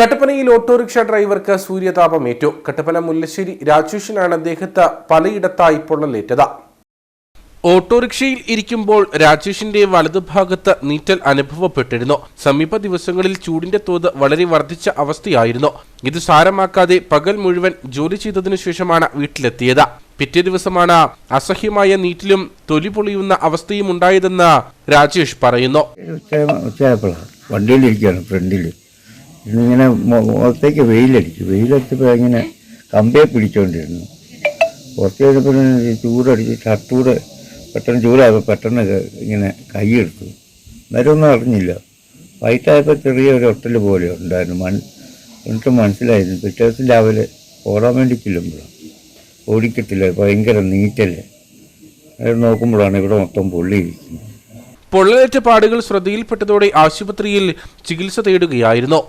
കട്ടപ്പനയിൽ ഓട്ടോറിക്ഷ ഡ്രൈവർക്ക് സൂര്യതാപം ഏറ്റു. കട്ടപ്പന മുല്ലശ്ശേരി രാജേഷിനാണ് അദ്ദേഹത്തെ പലയിടത്തായി പൊള്ളലേറ്റത്. ഓട്ടോറിക്ഷയിൽ ഇരിക്കുമ്പോൾ രാജേഷിന്റെ വലതുഭാഗത്ത് നീറ്റൽ അനുഭവപ്പെട്ടിരുന്നു. സമീപ ദിവസങ്ങളിൽ ചൂടിന്റെ തോത് വളരെ വർദ്ധിച്ച അവസ്ഥയായിരുന്നു. ഇത് സാരമാക്കാതെ പകൽ മുഴുവൻ ജോലി ചെയ്തതിനു ശേഷമാണ് വീട്ടിലെത്തിയത്. പിറ്റേ ദിവസമാണ് അസഹ്യമായ നീറ്റിലും തൊലി പൊളിയുന്ന അവസ്ഥയും ഉണ്ടായതെന്ന് രാജേഷ് പറയുന്നു. വണ്ടിയിലിരിക്കുകയാണ് ഫ്രണ്ടിൽ ഇന്നിങ്ങനെ മുഖത്തേക്ക് വെയിലടിച്ചു. വെയിലടിച്ചപ്പോൾ ഇങ്ങനെ കമ്പയെ പിടിച്ചുകൊണ്ടിരുന്നു പുറത്തു കഴിഞ്ഞപ്പോൾ ചൂടടിച്ച് ഷർട്ടൂടെ പെട്ടെന്ന് ചൂടായപ്പോൾ പെട്ടെന്ന് ഇങ്ങനെ കൈയെടുത്തു. അന്നേരം ഒന്നും അറിഞ്ഞില്ല. വൈകിട്ടായപ്പോൾ ചെറിയൊരു ഒട്ടൽ പോലെ ഉണ്ടായിരുന്നു. മൺ എന്നിട്ട് മനസ്സിലായിരുന്നു പിറ്റേ ദിവസം രാവിലെ ഓടാൻ വേണ്ടി ചെല്ലുമ്പോഴാണ് ഓടിക്കത്തില്ല. ഭയങ്കര നീറ്റല്ലേ നോക്കുമ്പോഴാണ് ഇവിടെ മൊത്തം പൊള്ളിയിരിക്കുന്നത്. പൊള്ളലേറ്റ പാടുകൾ ശ്രദ്ധയിൽപ്പെട്ടതോടെ ആശുപത്രിയിൽ ചികിത്സ തേടുകയായിരുന്നു.